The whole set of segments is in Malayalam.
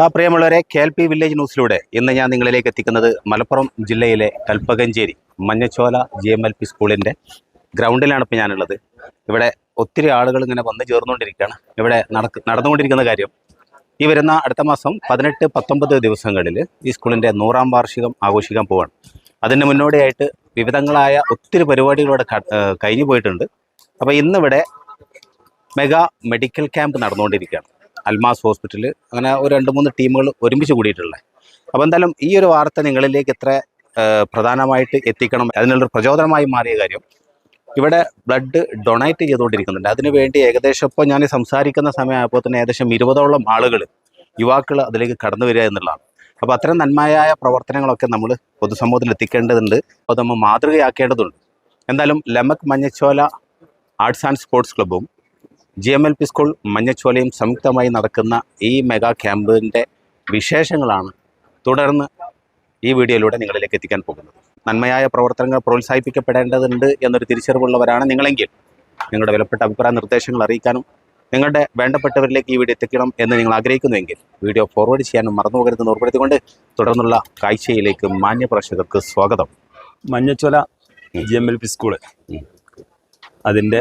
ആ പ്രിയമുള്ളവരെ കെ എൽ പി വില്ലേജ് ന്യൂസിലൂടെ ഇന്ന് ഞാൻ നിങ്ങളിലേക്ക് എത്തിക്കുന്നത് മലപ്പുറം ജില്ലയിലെ Kalpakanchery Manjachola G M L P സ്കൂളിന്റെ ഗ്രൗണ്ടിലാണ് ഇപ്പോൾ ഞാനുള്ളത്. ഇവിടെ ഒത്തിരി ആളുകൾ ഇങ്ങനെ വന്ന് ചേർന്നുകൊണ്ടിരിക്കുകയാണ്. ഇവിടെ നടക്ക് നടന്നുകൊണ്ടിരിക്കുന്ന കാര്യം ഈ വരുന്ന അടുത്ത മാസം പതിനെട്ട് പത്തൊമ്പത് ദിവസങ്ങളിൽ ഈ സ്കൂളിന്റെ നൂറാം വാർഷികം ആഘോഷിക്കാൻ പോവാണ്. അതിന് മുന്നോടിയായിട്ട് വിവിധങ്ങളായ ഒത്തിരി പരിപാടികളോടെ കഴിഞ്ഞു പോയിട്ടുണ്ട്. അപ്പോൾ ഇന്നിവിടെ മെഗാ മെഡിക്കൽ ക്യാമ്പ് നടന്നുകൊണ്ടിരിക്കുകയാണ്. അൽമാസ് ഹോസ്പിറ്റൽ അങ്ങനെ ഒരു രണ്ട് മൂന്ന് ടീമുകൾ ഒരുമിച്ച് കൂടിയിട്ടുള്ളത് അപ്പോൾ എന്തായാലും ഈ ഒരു വാർത്ത നിങ്ങളിലേക്ക് എത്ര പ്രധാനമായിട്ട് എത്തിക്കണം അതിനുള്ളൊരു പ്രചോദനമായി മാറിയ കാര്യം ഇവിടെ ബ്ലഡ് ഡൊണേറ്റ് ചെയ്തുകൊണ്ടിരിക്കുന്നുണ്ട്. അതിനു വേണ്ടി ഏകദേശം ഇപ്പോൾ ഞാൻ സംസാരിക്കുന്ന സമയമായപ്പോൾ തന്നെ ഏകദേശം ഇരുപതോളം ആളുകൾ യുവാക്കൾ അതിലേക്ക് കടന്നു വരിക എന്നുള്ളതാണ്. അപ്പോൾ അത്തരം നന്മയായ പ്രവർത്തനങ്ങളൊക്കെ നമ്മൾ പൊതുസമൂഹത്തിൽ എത്തിക്കേണ്ടതുണ്ട്. അപ്പോൾ നമ്മൾ മാതൃകയാക്കേണ്ടതുണ്ട്. എന്തായാലും Lemak Manjachola arts and sports ക്ലബ്ബും G M L P school മഞ്ഞച്ചോലയും സംയുക്തമായി നടക്കുന്ന ഈ മെഗാ ക്യാമ്പിന്റെ വിശേഷങ്ങളാണ് തുടർന്ന് ഈ വീഡിയോയിലൂടെ നിങ്ങളിലേക്ക് എത്തിക്കാൻ പോകുന്നത്. നന്മയായ പ്രവർത്തനങ്ങൾ പ്രോത്സാഹിപ്പിക്കപ്പെടേണ്ടതുണ്ട് എന്നൊരു തിരിച്ചറിവുള്ളവരാണ് നിങ്ങളെങ്കിൽ നിങ്ങളുടെ വിലപ്പെട്ട അഭിപ്രായ നിർദ്ദേശങ്ങൾ അറിയിക്കാനും നിങ്ങളുടെ വേണ്ടപ്പെട്ടവരിലേക്ക് ഈ വീഡിയോ എത്തിക്കണം എന്ന് നിങ്ങൾ ആഗ്രഹിക്കുന്നുവെങ്കിൽ വീഡിയോ ഫോർവേഡ് ചെയ്യാനും മറന്നു പോകരുതെന്ന് ഓർപ്പെടുത്തിക്കൊണ്ട് തുടർന്നുള്ള കാഴ്ചയിലേക്ക് മാന്യ പ്രേക്ഷകർക്ക് സ്വാഗതം. Manjachola G M L P school അതിന്റെ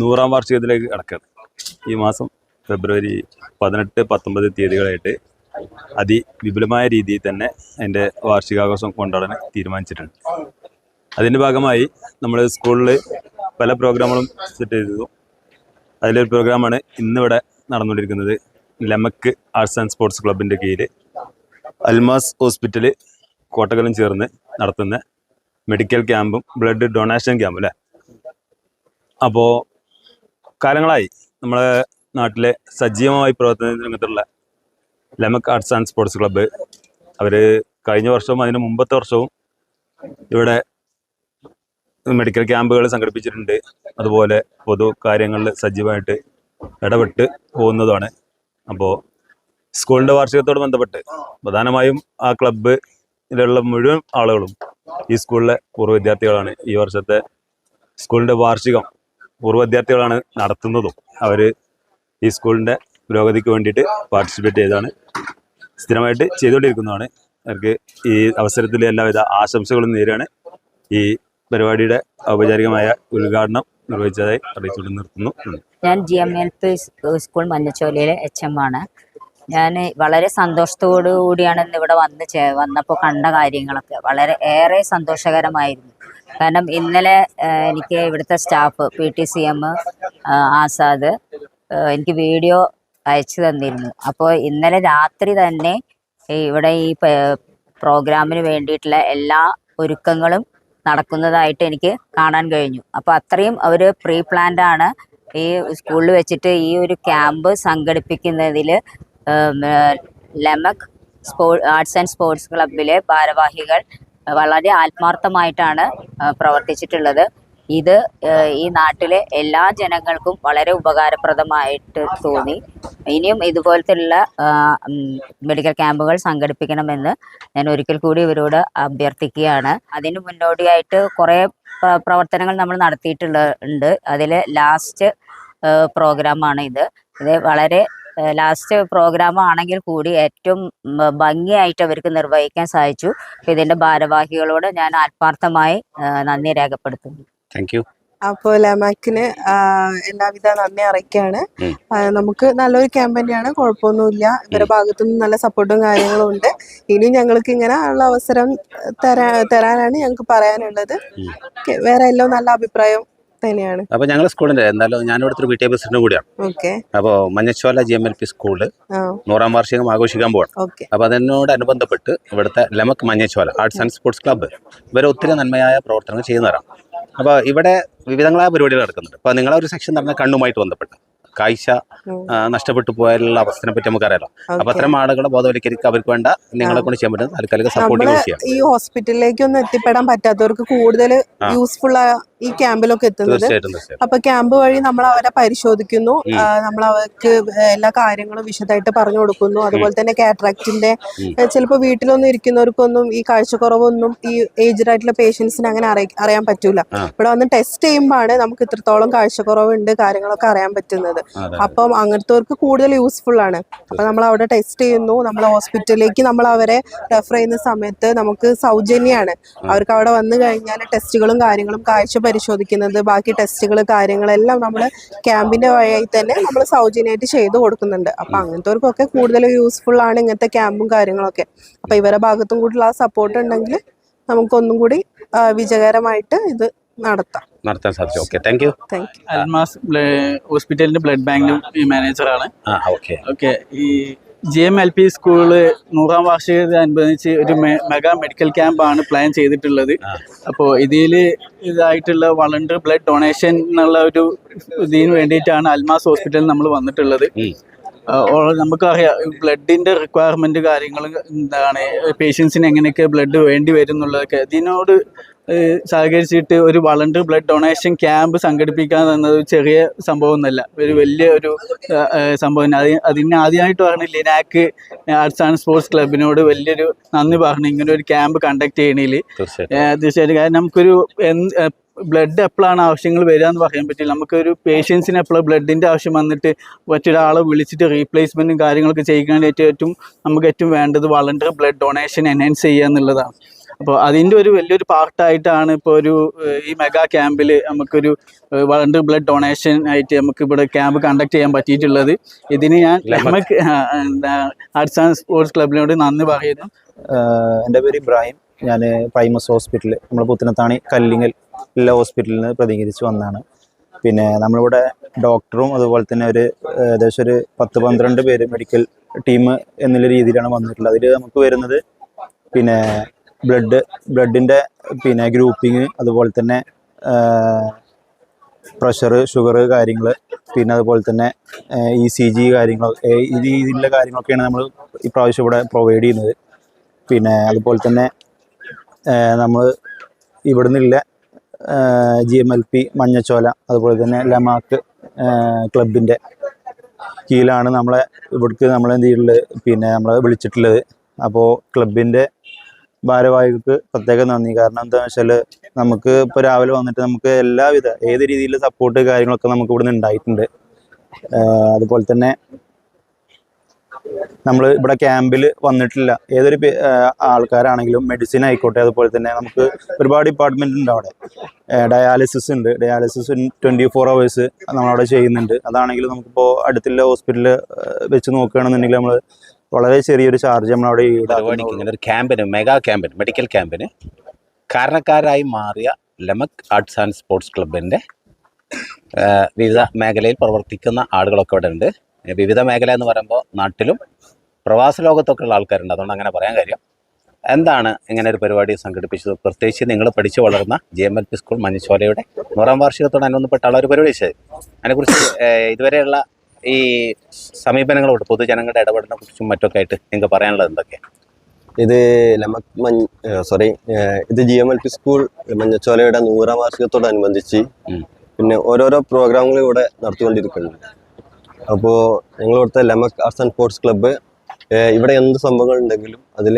നൂറാം വാർഷികത്തിലേക്ക് കടക്കുകയാണ്. ഈ മാസം ഫെബ്രുവരി പതിനെട്ട് പത്തൊമ്പത് തീയതികളായിട്ട് അതിവിപുലമായ രീതിയിൽ തന്നെ അതിന്റെ വാർഷികാഘോഷം കൊണ്ടാടാൻ തീരുമാനിച്ചിട്ടുണ്ട്. അതിന്റെ ഭാഗമായി നമ്മൾ സ്കൂളിൽ പല പ്രോഗ്രാമുകളും സെറ്റ് ചെയ്തു അതിലൊരു പ്രോഗ്രാമാണ് ഇന്നിവിടെ നടന്നുകൊണ്ടിരിക്കുന്നത് ലെമക്ക് ആർട്സ് ആൻഡ് സ്പോർട്സ് ക്ലബിന്റെ കീഴിൽ അൽമാസ് ഹോസ്പിറ്റൽ കോട്ടകലും ചേർന്ന് നടത്തുന്ന മെഡിക്കൽ ക്യാമ്പും ബ്ലഡ് ഡൊണേഷൻ ക്യാമ്പും അല്ലേ? അപ്പോൾ കാലങ്ങളായി. നമ്മളെ നാട്ടിലെ സജീവമായി പ്രവർത്തന രംഗത്തുള്ള Lemak arts and sports club. അവർ കഴിഞ്ഞ വർഷവും അതിന് മുമ്പത്തെ വർഷവും ഇവിടെ മെഡിക്കൽ ക്യാമ്പുകൾ സംഘടിപ്പിച്ചിട്ടുണ്ട്. അതുപോലെ പൊതു കാര്യങ്ങളിൽ സജീവമായിട്ട് ഇടപെട്ട് പോകുന്നതാണ്. അപ്പോൾ സ്കൂളിന്റെ വാർഷികത്തോട് ബന്ധപ്പെട്ട് പ്രധാനമായും ആ ക്ലബ്ബിലുള്ള മുഴുവൻ ആളുകളും ഈ സ്കൂളിലെ പൂർവ വിദ്യാർത്ഥികളാണ് ഈ വർഷത്തെ സ്കൂളിന്റെ വാർഷികം പൂർവ വിദ്യാർത്ഥികളാണ് നടത്തുന്നതും. അവർ ഈ സ്കൂളിന്റെ പുരോഗതിക്ക് വേണ്ടിയിട്ട് പാർട്ടിസിപ്പേറ്റ് ചെയ്താണ് സ്ഥിരമായിട്ട് ചെയ്തുകൊണ്ടിരിക്കുന്നതാണ്. അവർക്ക് ഈ അവസരത്തിൽ എല്ലാവിധ ആശംസകളും നേരെയാണ് ഈ പരിപാടിയുടെ ഔപചാരികമായ ഉദ്ഘാടനം നിർവഹിച്ചതായി അറിയിച്ചുകൊണ്ട് നിർത്തുന്നു. ഞാൻ G M L P school മഞ്ഞച്ചോലയിലെ H M ആണ്. ഞാൻ വളരെ സന്തോഷത്തോടു കൂടിയാണ് ഇന്ന് ഇവിടെ വന്ന് വന്നപ്പോൾ കണ്ട കാര്യങ്ങളൊക്കെ. വളരെ ഏറെ സന്തോഷകരമായിരുന്നു. കാരണം ഇന്നലെ എനിക്ക് ഇവിടുത്തെ staff P T C M Azad എനിക്ക് വീഡിയോ അയച്ചു തന്നിരുന്നു. അപ്പോൾ ഇന്നലെ രാത്രി തന്നെ ഇവിടെ ഈ പ്രോഗ്രാമിന് വേണ്ടിയിട്ടുള്ള എല്ലാ ഒരുക്കങ്ങളും നടക്കുന്നതായിട്ട് എനിക്ക് കാണാൻ കഴിഞ്ഞു. അപ്പോൾ അത്രയും അവർ പ്രീ പ്ലാൻഡ് ആണ് ഈ സ്കൂളിൽ വെച്ചിട്ട് ഈ ഒരു ക്യാമ്പ് സംഘടിപ്പിക്കുന്നതിൽ ലെമക് സ്പോ ആർട്സ് ആൻഡ് സ്പോർട്സ് ക്ലബിലെ ഭാരവാഹികൾ വളരെ ആത്മാർത്ഥമായിട്ടാണ് പ്രവർത്തിച്ചിട്ടുള്ളത്. ഇത് ഈ നാട്ടിലെ എല്ലാ ജനങ്ങൾക്കും വളരെ ഉപകാരപ്രദമായിട്ട് തോന്നി. ഇനിയും ഇതുപോലത്തെയുള്ള മെഡിക്കൽ ക്യാമ്പുകൾ സംഘടിപ്പിക്കണമെന്ന് ഞാൻ ഒരിക്കൽ കൂടി ഇവരോട് അഭ്യർത്ഥിക്കുകയാണ്. അതിന് മുന്നോടിയായിട്ട് കുറേ പ്രവർത്തനങ്ങൾ നമ്മൾ നടത്തിയിട്ടുള്ള ഉണ്ട്. അതിൽ ലാസ്റ്റ് പ്രോഗ്രാമാണ് ഇത്. ഇത് വളരെ ലാസ്റ്റ് പ്രോഗ്രാം ആണെങ്കിൽ കൂടി ഏറ്റവും ഭംഗിയായിട്ട് അവർക്ക് നിർവഹിക്കാൻ സാധിച്ചു. ഇതിന്റെ ഭാരവാഹികളോട് ഞാൻ ആത്മാർത്ഥമായി നന്ദി രേഖപ്പെടുത്തുന്നു. താങ്ക് യു അപ്പോൾ ലമാക്കിന് എല്ലാവിധ നന്ദി അറിയിക്കുകയാണ്. നമുക്ക് നല്ലൊരു ക്യാമ്പയിനാണ് കുഴപ്പമൊന്നുമില്ല. ഇവരുടെ ഭാഗത്തുനിന്ന് നല്ല സപ്പോർട്ടും കാര്യങ്ങളും ഉണ്ട്. ഇനി ഞങ്ങൾക്ക് ഇങ്ങനെ ഉള്ള അവസരം തരാ തരാനാണ് ഞങ്ങൾക്ക് പറയാനുള്ളത്. വേറെ എല്ലാം നല്ല അഭിപ്രായം തന്നെയാണ്. അപ്പോൾ ഞങ്ങൾ സ്കൂളിന്റെ എന്തായാലും ഞാനിവിടുത്തെ ഒരു പി ടി എ പ്രസിഡന്റ് കൂടിയാണ്. അപ്പൊ Manjachola G M L P school നൂറാം വാർഷികം ആഘോഷിക്കാൻ പോവാണ്. അപ്പൊ അതിനോടനുബന്ധപ്പെട്ട് ഇവിടുത്തെ ലമക് Manjachola arts and sports club ഇവരെ ഒത്തിരി നന്മയായ പ്രവർത്തനങ്ങൾ ചെയ്യുന്നവരാണ്. അപ്പോൾ ഇവിടെ വിവിധങ്ങളായ പരിപാടികൾ നടക്കുന്നുണ്ട്. അപ്പോൾ നിങ്ങളെ ഒരു സെക്ഷൻ നടന്ന കണ്ണുമായിട്ട് ബന്ധപ്പെട്ട് കാഴ്ച നഷ്ടപ്പെട്ടു പോയാലുള്ള അവസ്ഥനെ പറ്റി നമുക്കറിയാലോ. അപ്പൊ അത്തരം ആളുകളെ ബോധവൽക്കരിക്കുക അവർക്ക് വേണ്ട നിങ്ങളെ കൊണ്ട് ചെയ്യാൻ പറ്റുന്ന താൽക്കാലിക സപ്പോർട്ട് ഈ ചെയ്യാം. ഈ ഹോസ്പിറ്റലിലേക്കൊന്നും എത്തിപ്പെടാൻ പറ്റാത്തവർക്ക് കൂടുതൽ. യൂസ്ഫുൾ ഈ ക്യാമ്പിലൊക്കെ എത്തുന്നത്. അപ്പൊ ക്യാമ്പ് വഴി നമ്മൾ അവരെ പരിശോധിക്കുന്നു. നമ്മൾ അവർക്ക് എല്ലാ കാര്യങ്ങളും വിശദമായിട്ട് പറഞ്ഞു കൊടുക്കുന്നു. അതുപോലെ തന്നെ കാറ്ററാക്റ്റിന്റെ ചിലപ്പോൾ വീട്ടിലൊന്നും ഇരിക്കുന്നവർക്കൊന്നും ഈ കാഴ്ചക്കുറവൊന്നും ഈ ഏജ്ഡ് ആയിട്ടുള്ള പേഷ്യൻസിന് അങ്ങനെ അറിയാൻ പറ്റൂല. ഇവിടെ വന്ന് ടെസ്റ്റ് ചെയ്യുമ്പോഴാണ് നമുക്ക് ഇത്രത്തോളം കാഴ്ചക്കുറവുണ്ട് കാര്യങ്ങളൊക്കെ അറിയാൻ പറ്റുന്നത്. അപ്പം അങ്ങനത്തെവർക്ക് കൂടുതൽ യൂസ്ഫുൾ ആണ്. അപ്പൊ നമ്മൾ അവിടെ ടെസ്റ്റ് ചെയ്യുന്നു. നമ്മൾ ഹോസ്പിറ്റലിലേക്ക് നമ്മൾ അവരെ റെഫർ ചെയ്യുന്ന സമയത്ത് നമുക്ക് സൗജന്യമാണ് അവർക്ക് അവിടെ വന്നു കഴിഞ്ഞാൽ ടെസ്റ്റുകളും കാര്യങ്ങളും കാഴ്ച പരിശോധിക്കുന്നത് ബാക്കി ടെസ്റ്റുകൾ കാര്യങ്ങളെല്ലാം നമ്മൾ ക്യാമ്പിന്റെ വഴിയായി തന്നെ നമ്മൾ സൗജന്യമായിട്ട് ചെയ്ത് കൊടുക്കുന്നുണ്ട്. അപ്പം അങ്ങനത്തെവർക്കൊക്കെ കൂടുതൽ യൂസ്ഫുൾ ആണ് ഇങ്ങനത്തെ ക്യാമ്പും കാര്യങ്ങളൊക്കെ. അപ്പം ഇവരുടെ ഭാഗത്തും കൂടിയുള്ള ആ സപ്പോർട്ട് ഉണ്ടെങ്കിൽ നമുക്കൊന്നും കൂടി വിജയകരമായിട്ട് ഇത് നടത്താം. നടത്താൻ സാധിച്ചു ഓക്കെ താങ്ക് യു അൽമാസ് ഹോസ്പിറ്റലിന്റെ ബ്ലഡ് ബാങ്ക് മാനേജർ മാനേജറാണ് ഓക്കെ ഓക്കെ ഈ G M L P school നൂറാം വാർഷികത്തോടനുബന്ധിച്ച് ഒരു മെഗാ മെഡിക്കൽ ക്യാമ്പാണ് പ്ലാൻ ചെയ്തിട്ടുള്ളത്. അപ്പോൾ ഇതിൽ ഇതായിട്ടുള്ള വളണ്ടർ ബ്ലഡ് ഡൊണേഷൻ എന്നുള്ള ഒരു ഇതിന് വേണ്ടിയിട്ടാണ് അൽമാസ് ഹോസ്പിറ്റലിൽ നമ്മൾ വന്നിട്ടുള്ളത്. നമുക്കറിയാം ബ്ലഡിന്റെ റിക്വയർമെന്റ് കാര്യങ്ങൾ എന്താണ് പേഷ്യൻസിന് എങ്ങനെയൊക്കെ ബ്ലഡ് വേണ്ടി വരും എന്നുള്ളതൊക്കെ. ഇതിനോട് സഹകരിച്ചിട്ട് ഒരു വളണ്ടറി ബ്ലഡ് ഡൊണേഷൻ ക്യാമ്പ് സംഘടിപ്പിക്കുക എന്നത് ചെറിയ സംഭവമൊന്നുമല്ല. ഒരു വലിയ ഒരു സംഭവം. അത് അതിന് ആദ്യമായിട്ട് പറഞ്ഞ ലിനാക്ക് ആർട്സ് ആൻഡ് സ്പോർട്സ് ക്ലബിനോട് വലിയൊരു നന്ദി പറഞ്ഞു ഇങ്ങനെ ഒരു ക്യാമ്പ് കണ്ടക്ട് ചെയ്യണേൽ തീർച്ചയായിട്ടും. കാരണം നമുക്കൊരു ബ്ലഡ് എപ്പോഴാണ് ആവശ്യങ്ങൾ വരിക എന്ന് പറയാൻ പറ്റില്ല. നമുക്കൊരു പേഷ്യൻസിന് എപ്പോഴും ബ്ലഡിന്റെ ആവശ്യം വന്നിട്ട് മറ്റൊരാളെ വിളിച്ചിട്ട് റീപ്ലേസ്മെന്റും കാര്യങ്ങളൊക്കെ ചെയ്യാനായിട്ട് ഏറ്റവും നമുക്ക് ഏറ്റവും വേണ്ടത് വളണ്ടറി ബ്ലഡ് ഡൊണേഷൻ എൻഹാൻസ് ചെയ്യുക എന്നുള്ളതാണ്. അപ്പോൾ അതിന്റെ ഒരു വലിയൊരു പാർട്ടായിട്ടാണ് ഇപ്പോൾ ഒരു ഈ മെഗാ ക്യാമ്പിൽ നമുക്കൊരു വളണ്ടറി ബ്ലഡ് ഡൊണേഷൻ ആയിട്ട് നമുക്ക് ഇവിടെ ക്യാമ്പ് കണ്ടക്ട് ചെയ്യാൻ പറ്റിയിട്ടുള്ളത്. ഇതിന് ഞാൻ നമുക്ക് ആർട്സ് ആൻഡ് സ്പോർട്സ് ക്ലബിനോട് നന്ദി പറയുന്നു. എന്റെ പേര് ഇബ്രാഹിം. ഞാൻ പ്രൈമസ് ഹോസ്പിറ്റൽ നമ്മൾ പുത്തനത്താണി കല്ലിങ്ങൽ ഉള്ള ഹോസ്പിറ്റലിൽ നിന്ന് പ്രതികരിച്ച് വന്നതാണ് പിന്നെ നമ്മളിവിടെ ഡോക്ടറും അതുപോലെ തന്നെ ഒരു ഏകദേശം ഒരു പത്ത് പന്ത്രണ്ട് പേര് മെഡിക്കൽ ടീം എന്നുള്ള രീതിയിലാണ് വന്നിട്ടുള്ളത്. അതിൽ നമുക്ക് വരുന്നത് പിന്നെ ബ്ലഡ് ബ്ലഡിന്റെ പിന്നെ ഗ്രൂപ്പിങ് അതുപോലെ തന്നെ പ്രഷർ ഷുഗർ കാര്യങ്ങൾ പിന്നെ അതുപോലെ തന്നെ ഇ സി ജി കാര്യങ്ങൾ ഈ രീതിയിലുള്ള കാര്യങ്ങളൊക്കെയാണ് നമ്മൾ ഇപ്രാവശ്യം ഇവിടെ പ്രൊവൈഡ് ചെയ്യുന്നത്. പിന്നെ അതുപോലെ തന്നെ നമ്മൾ ഇവിടെ നിന്നുള്ള G M L P Manjachola അതുപോലെ തന്നെ ലമാക്ക് ക്ലബിന്റെ കീഴിലാണ് നമ്മളെ ഇവിടേക്ക് നമ്മൾ എന്ത് ചെയ്തിട്ടുള്ളത്? പിന്നെ നമ്മളെ വിളിച്ചിട്ടുള്ളത്. അപ്പോൾ ക്ലബിന്റെ ഭാരവാഹികൾക്ക് പ്രത്യേകം നന്ദി. കാരണം എന്താണെന്ന് വെച്ചാൽ നമുക്ക് ഇപ്പോൾ രാവിലെ വന്നിട്ട് നമുക്ക് എല്ലാവിധ ഏത് രീതിയിലുള്ള സപ്പോർട്ട് കാര്യങ്ങളൊക്കെ നമുക്ക് ഇവിടുന്ന് ഉണ്ടായിട്ടുണ്ട്. അതുപോലെ തന്നെ നമ്മൾ ഇവിടെ ക്യാമ്പിൽ വന്നിട്ടില്ല. ഏതൊരു ആൾക്കാരാണെങ്കിലും മെഡിസിൻ ആയിക്കോട്ടെ അതുപോലെ തന്നെ നമുക്ക് ഒരുപാട് ഡിപ്പാർട്ട്മെന്റ് ഉണ്ട് അവിടെ. ഡയാലിസിസ് ഉണ്ട്. ഡയാലിസിസ് ട്വന്റി ഫോർ അവേഴ്സ് നമ്മളവിടെ ചെയ്യുന്നുണ്ട്. അതാണെങ്കിലും നമുക്കിപ്പോൾ അടുത്തുള്ള ഹോസ്പിറ്റലിൽ വെച്ച് നോക്കുകയാണെന്നുണ്ടെങ്കിൽ നമ്മൾ വളരെ ചെറിയൊരു ചാർജ് നമ്മളവിടെ ഇങ്ങനെ ഒരു ക്യാമ്പിന് മെഗാ ക്യാമ്പിന് മെഡിക്കൽ ക്യാമ്പിന് കാരണക്കാരായി മാറിയ ലമക് ആർട്സ് ആൻഡ് സ്പോർട്സ് ക്ലബിന്റെ വിവിധ മേഖലയിൽ പ്രവർത്തിക്കുന്ന ആളുകളൊക്കെ ഇവിടെ ഉണ്ട് വിവിധ മേഖല എന്ന് പറയുമ്പോൾ നാട്ടിലും പ്രവാസ ലോകത്തൊക്കെ ഉള്ള ആൾക്കാരുണ്ട്. അതുകൊണ്ട് അങ്ങനെ പറയാൻ കാര്യം. എന്താണ് ഇങ്ങനെ ഒരു പരിപാടി സംഘടിപ്പിച്ചത്? പ്രത്യേകിച്ച് നിങ്ങൾ പഠിച്ചു വളർന്ന G M L P school മഞ്ഞച്ചോലയുടെ നൂറാം വാർഷികത്തോടനുബന്ധപ്പെട്ടുള്ള ഒരു പരിപാടി ചെയ്തത് അതിനെക്കുറിച്ച് ഇതുവരെയുള്ള ഈ സമീപനങ്ങളോട് പൊതുജനങ്ങളുടെ ഇടപെടലിനെ കുറിച്ചും മറ്റൊക്കെ ആയിട്ട് നിങ്ങൾക്ക് പറയാനുള്ളത് എന്തൊക്കെയാണ് ഇത് ലമ മഞ്ഞ് സോറി ഇത് G M L P school മഞ്ഞച്ചോലയുടെ നൂറാം വാർഷികത്തോടനുബന്ധിച്ച്. പിന്നെ ഓരോരോ പ്രോഗ്രാമുകൾ ഇവിടെ നടത്തിക്കൊണ്ടിരിക്കുന്നുണ്ട്. അപ്പോൾ ഞങ്ങളിവിടുത്തെ ലമക് ആർട്സ് ആൻഡ് സ്പോർട്സ് ക്ലബ്ബ് ഇവിടെ എന്ത് സംഭവങ്ങൾ ഉണ്ടെങ്കിലും അതിൽ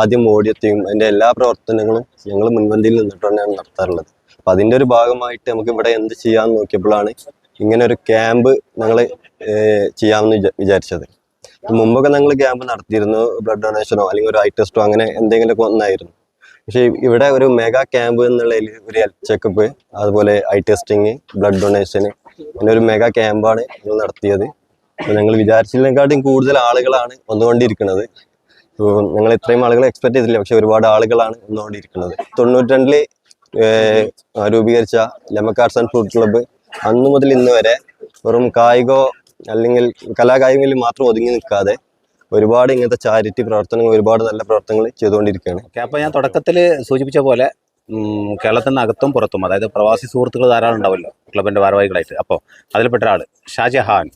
ആദ്യം ഓടിയെത്തിയും അതിന്റെ എല്ലാ പ്രവർത്തനങ്ങളും ഞങ്ങൾ മുൻപന്തിയിൽ നിന്നിട്ട് തന്നെയാണ് നടത്താറുള്ളത്. അപ്പം അതിന്റെ ഒരു ഭാഗമായിട്ട് നമുക്ക് ഇവിടെ എന്ത് ചെയ്യാമെന്ന് നോക്കിയപ്പോഴാണ് ഇങ്ങനെ ഒരു ക്യാമ്പ് ഞങ്ങൾ ചെയ്യാമെന്ന് വിചാ- വിചാരിച്ചത്. മുമ്പൊക്കെ ഞങ്ങൾ ക്യാമ്പ് നടത്തിയിരുന്നു ബ്ലഡ് ഡൊണേഷനോ അല്ലെങ്കിൽ ഒരു ഐ ടെസ്റ്റോ അങ്ങനെ എന്തെങ്കിലുമൊക്കെ ഒന്നായിരുന്നു പക്ഷേ ഇവിടെ ഒരു മെഗാ ക്യാമ്പ് എന്നുള്ളതിൽ ഒരു ചെക്കപ്പ് അതുപോലെ ഐ ടെസ്റ്റിങ് ബ്ലഡ് ഡൊണേഷന് അങ്ങനെ ഒരു മെഗാ ക്യാമ്പാണ് ഞങ്ങൾ നടത്തിയത്. ഞങ്ങൾ വിചാരിച്ചതിനെക്കാട്ടും കൂടുതൽ ആളുകളാണ് വന്നുകൊണ്ടിരിക്കുന്നത്. ഞങ്ങൾ ഇത്രയും ആളുകളെ എക്സ്പെക്ട് ചെയ്തില്ല പക്ഷെ ഒരുപാട് ആളുകളാണ് വന്നുകൊണ്ടിരിക്കുന്നത്. തൊണ്ണൂറ്റി രണ്ടിൽ രൂപീകരിച്ച ലെമക് ആർട്സ് ആൻഡ് ഫുഡ് ക്ലബ്ബ് അന്നു മുതൽ ഇന്ന് വരെ വെറും കായികോ അല്ലെങ്കിൽ കലാകായികങ്ങളിൽ മാത്രം ഒതുങ്ങി നിൽക്കാതെ ഒരുപാട് ഇങ്ങനത്തെ ചാരിറ്റി പ്രവർത്തനങ്ങൾ ഒരുപാട് നല്ല പ്രവർത്തനങ്ങൾ ചെയ്തുകൊണ്ടിരിക്കുകയാണ്. ഓക്കെ അപ്പോൾ ഞാൻ തുടക്കത്തിൽ സൂചിപ്പിച്ച പോലെ അകത്തും പുറത്തും അതായത് പ്രവാസി സുഹൃത്തുക്കൾ ധാരാളം ഉണ്ടാവുമല്ലോ ക്ലബിന്റെ ഭാരവാഹികളായിട്ട്. അപ്പോൾ അതിൽപ്പെട്ട ഒരാൾ ഷാജഹാൻ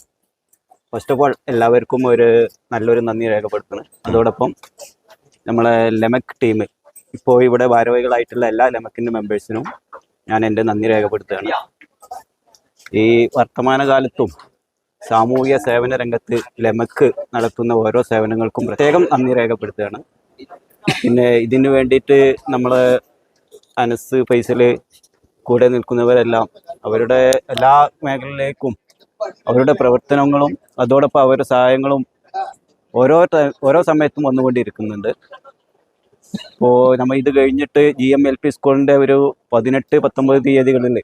ഫസ്റ്റ് ഓഫ് ഓൾ എല്ലാവർക്കും ഒരു നല്ലൊരു നന്ദി രേഖപ്പെടുത്തുന്നു. അതോടൊപ്പം നമ്മളെ ലെമക് ടീം ഇപ്പോൾ ഇവിടെ ഭാരവാഹികളായിട്ടുള്ള എല്ലാ ലെമക്കിന്റെ മെമ്പേഴ്സിനും ഞാൻ എന്റെ നന്ദി രേഖപ്പെടുത്തുകയാണ്. ഈ വർത്തമാനകാലത്തും സാമൂഹിക സേവന രംഗത്ത് ലെമക്ക് നടത്തുന്ന ഓരോ സേവനങ്ങൾക്കും പ്രത്യേകം നന്ദി രേഖപ്പെടുത്തുകയാണ്. പിന്നെ ഇതിനു വേണ്ടിയിട്ട് നമ്മൾ അനസ് ഫൈസൽ കൂടെ നിൽക്കുന്നവരെല്ലാം അവരുടെ എല്ലാ മേഖലയിലേക്കും അവരുടെ പ്രവർത്തനങ്ങളും അതോടൊപ്പം അവരുടെ സഹായങ്ങളും ഓരോ ഓരോ സമയത്തും വന്നുകൊണ്ടിരിക്കുന്നുണ്ട്. ഇപ്പോൾ നമ്മൾ ഇത് കഴിഞ്ഞിട്ട് ജി എം എൽ പി സ്കൂളിന്റെ ഒരു പതിനെട്ട് പത്തൊമ്പത് തീയതികളിൽ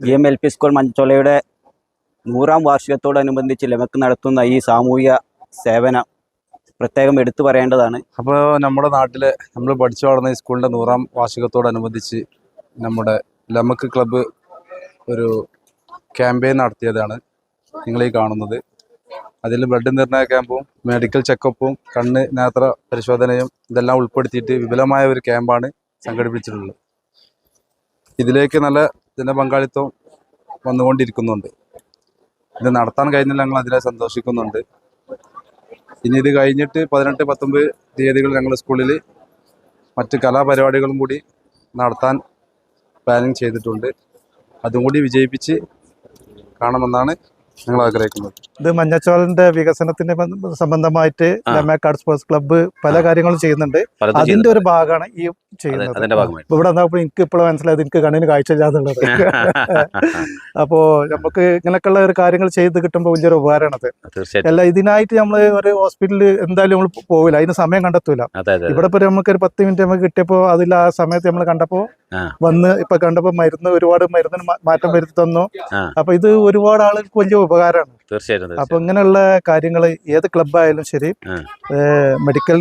G M L P school മഞ്ചോളയുടെ നൂറാം വാർഷികത്തോടനുബന്ധിച്ച് ലമക്ക് നടത്തുന്ന ഈ സാമൂഹിക സേവനം പ്രത്യേകം എടുത്തു പറയേണ്ടതാണ്. അപ്പോൾ നമ്മുടെ നാട്ടിൽ നമ്മൾ പഠിച്ചു വളർന്ന ഈ സ്കൂളിന്റെ നൂറാം വാർഷികത്തോടനുബന്ധിച്ച് നമ്മുടെ ലമക്ക് ക്ലബ്ബ് ഒരു ക്യാമ്പയിൻ നടത്തിയതാണ് നിങ്ങളീ കാണുന്നത്. അതിൽ ബ്ലഡ് നിർണയ ക്യാമ്പും മെഡിക്കൽ ചെക്കപ്പും കണ്ണ് നേത്ര പരിശോധനയും ഇതെല്ലാം ഉൾപ്പെടുത്തിയിട്ട് വിപുലമായ ഒരു ക്യാമ്പാണ് സംഘടിപ്പിച്ചിട്ടുള്ളത്. ഇതിലേക്ക് നല്ല ജനപങ്കാളിത്തം വന്നുകൊണ്ടിരിക്കുന്നുണ്ട്. ഇത് നടത്താൻ കഴിഞ്ഞാൽ ഞങ്ങൾ അതിനെ സന്തോഷിക്കുന്നുണ്ട്. ഇനി ഇത് കഴിഞ്ഞിട്ട് പതിനെട്ട് പത്തൊമ്പത് തീയതികൾ ഞങ്ങളുടെ സ്കൂളിൽ മറ്റ് കലാപരിപാടികളും കൂടി നടത്താൻ പ്ലാനിങ് ചെയ്തിട്ടുണ്ട്. അതും കൂടി വിജയിപ്പിച്ച് കാണുമെന്നാണ് ഞങ്ങൾ ആഗ്രഹിക്കുന്നത്? ഇത് മഞ്ഞച്ചോളിന്റെ വികസനത്തിന്റെ സംബന്ധമായിട്ട് ആ. ലമേക്കാട് സ്പോർട്സ് ക്ലബ്ബ് പല കാര്യങ്ങളും ചെയ്യുന്നുണ്ട്. അതിന്റെ ഒരു ഭാഗമാണ് ഈ ചെയ്യുന്നത്. ഇവിടെ വന്നപ്പോൾ എനിക്ക് ഇപ്പോഴും മനസ്സിലായത് എനിക്ക് കണ്ണിന് കാഴ്ചയില്ലാന്നുള്ളത് അപ്പോ നമുക്ക് ഇങ്ങനെയൊക്കെയുള്ള ഒരു കാര്യങ്ങൾ ചെയ്ത് കിട്ടുമ്പോൾ വലിയൊരു ഉപകാരമാണത് അല്ല ഇതിനായിട്ട് നമ്മൾ ഒരു ഹോസ്പിറ്റലിൽ എന്തായാലും നമ്മൾ പോവില്ല. അതിന് സമയം കണ്ടെത്തൂല. ഇവിടെ ഇപ്പൊ നമുക്ക് ഒരു പത്ത് മിനിറ്റ് നമുക്ക് കിട്ടിയപ്പോ അതിൽ ആ സമയത്ത് നമ്മൾ കണ്ടപ്പോ ആ. വന്ന് ഇപ്പൊ കണ്ടപ്പോ മരുന്ന് ഒരുപാട് മരുന്നിന് മാറ്റം വരുത്തി തന്നു. അപ്പൊ ഇത് ഒരുപാട് ആളുകൾക്ക് വലിയ ഉപകാരമാണ് തീർച്ചയായിട്ടും അപ്പൊ ഇങ്ങനെയുള്ള കാര്യങ്ങൾ ഏത് ക്ലബ്ബായാലും ശരി മെഡിക്കൽ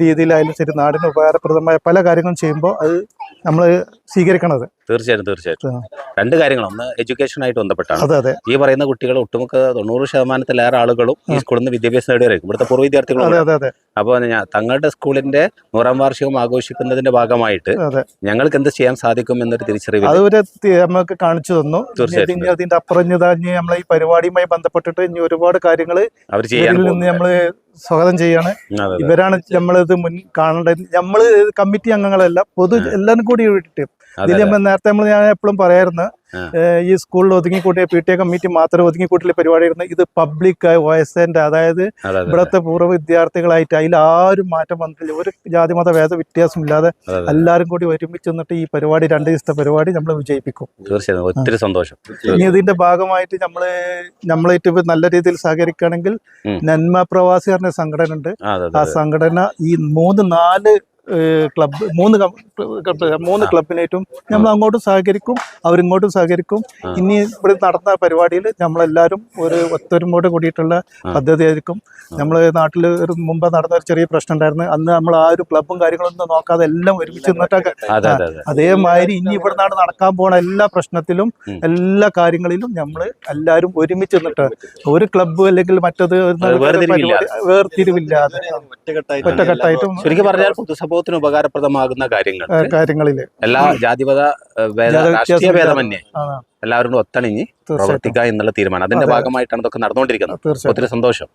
രീതിയിലായാലും ശരി നാടിന് ഉപകാരപ്രദമായ പല കാര്യങ്ങളും ചെയ്യുമ്പോൾ അത് നമ്മൾ സ്വീകരിക്കണത്. തീർച്ചയായിട്ടും തീർച്ചയായിട്ടും. രണ്ട് കാര്യങ്ങൾ. ഒന്ന് എഡ്യൂക്കേഷനായിട്ട് ബന്ധപ്പെട്ടാണ്. അതെ അതെ. ഈ പറയുന്ന കുട്ടികൾ ഒട്ടുമുക്ക തൊണ്ണൂറ് ശതമാനത്തിലേറെ ആളുകളും ഈ സ്കൂളിൽ നിന്ന് വിദ്യാഭ്യാസം നേടിയവരായിരിക്കും. ഇവിടുത്തെ പൂർവ അതെ വിദ്യാർത്ഥികളും അതെ അതെ. അപ്പോൾ ഞാൻ തങ്ങളുടെ സ്കൂളിന്റെ നൂറാം വാർഷികം ആഘോഷിക്കുന്നതിന്റെ ഭാഗമായിട്ട് അതെ. ഞങ്ങൾക്ക് എന്ത് ചെയ്യാൻ സാധിക്കും എന്നൊരു തിരിച്ചറിവ് അത് തി- നമുക്ക് കാണിച്ചു തന്നു. തീർച്ചയായിട്ടും. ഇനി അതിന്റെ അപ്പുറം ഇനി നമ്മളെ ഈ പരിപാടിയുമായി ബന്ധപ്പെട്ടിട്ട് ഇനി ഒരുപാട് കാര്യങ്ങൾ അവർ ചെയ്യാൻ നിന്ന് നമ്മൾ സ്വാഗതം ചെയ്യാണ്. ഇവരാണ് നമ്മളിത് മുൻ കാണേണ്ടത് നമ്മൾ കമ്മിറ്റി അംഗങ്ങളല്ല പൊതു. എല്ലാവരും കൂടി വിട്ടിട്ട് അതെ, ഇതിൽ നമ്മൾ നേരത്തെ നമ്മൾ ഞാൻ എപ്പോഴും. ഏഹ് ഈ സ്കൂളിൽ ഒതുങ്ങിക്കൂട്ടിയ പി ടി എ കമ്മിറ്റി മാത്രം ഒതുങ്ങിക്കൂട്ടിയ പരിപാടിയായിരുന്നു ഇത് പബ്ലിക് എന്റെ അതായത് അതെ, അതെ, അതെ. ഇവിടുത്തെ പൂർവ വിദ്യാർത്ഥികളായിട്ട് അതിൽ ആരും മാറ്റം വന്നിട്ടില്ല ഒരു ജാതി മത ഭേദ വ്യത്യാസമില്ലാതെ. എല്ലാവരും കൂടി ഒരുമിച്ച് നിന്നിട്ട് ഈ പരിപാടി രണ്ട് ദിവസത്തെ പരിപാടി നമ്മൾ വിജയിപ്പിക്കും തീർച്ചയായും ഒത്തിരി സന്തോഷം ഇനി ഇതിന്റെ ഭാഗമായിട്ട് നമ്മൾ നമ്മളായിട്ട് നല്ല രീതിയിൽ സഹകരിക്കുകയാണെങ്കിൽ. നന്മ പ്രവാസി പറഞ്ഞ സംഘടന ഉണ്ട് ആ. സംഘടന ഈ മൂന്ന് നാല് ക്ലബ്ബ് മൂന്ന് മൂന്ന്. ക്ലബിനായിട്ടും നമ്മൾ അങ്ങോട്ടും സഹകരിക്കും അവരിങ്ങോട്ടും സഹകരിക്കും. ഇനി ഇവിടെ നടന്ന പരിപാടിയിൽ നമ്മളെല്ലാവരും ഒരു ഒത്തൊരുമോട് കൂടിയിട്ടുള്ള പദ്ധതിയായിരിക്കും. പദ്ധതി ആയിരിക്കും നമ്മൾ നാട്ടിൽ ഒരു മുമ്പ് നടന്ന ഒരു ചെറിയ പ്രശ്നം ഉണ്ടായിരുന്നു. അന്ന് നമ്മൾ ആ ഒരു ക്ലബും കാര്യങ്ങളൊന്നും നോക്കാതെ എല്ലാം ഒരുമിച്ച് നിന്നിട്ടൊക്കെ അതെ അതെ അതെ. അതേമാതിരി ഇനി ഇവിടെ നാട് നടക്കാൻ പോണ എല്ലാ പ്രശ്നത്തിലും എല്ലാ കാര്യങ്ങളിലും നമ്മൾ എല്ലാവരും ഒരുമിച്ച് നിന്നിട്ട് ഒരു ക്ലബ്ബ് അല്ലെങ്കിൽ മറ്റത് വേർതിരിവില്ലാതെ. ഒറ്റക്കെട്ടായിട്ടും ശരിക്കും പറഞ്ഞാൽ പൊതുസമൂഹത്തിന് ഉപകാരപ്രദമാകുന്ന കാര്യങ്ങൾ. കാര്യങ്ങളിൽ കാര്യങ്ങളിൽ. എല്ലാ ജാതിപത രാഷ്ട്രീയ. ഭേദമന്യേ എല്ലാവരും ഒത്തണിഞ്ഞ് പ്രവർത്തിക്കുക എന്നുള്ള തീരുമാനം. അതിന്റെ ഭാഗമായിട്ടാണ് ഇതൊക്കെ നടന്നുകൊണ്ടിരിക്കുന്നത്. ഒത്തിരി സന്തോഷം.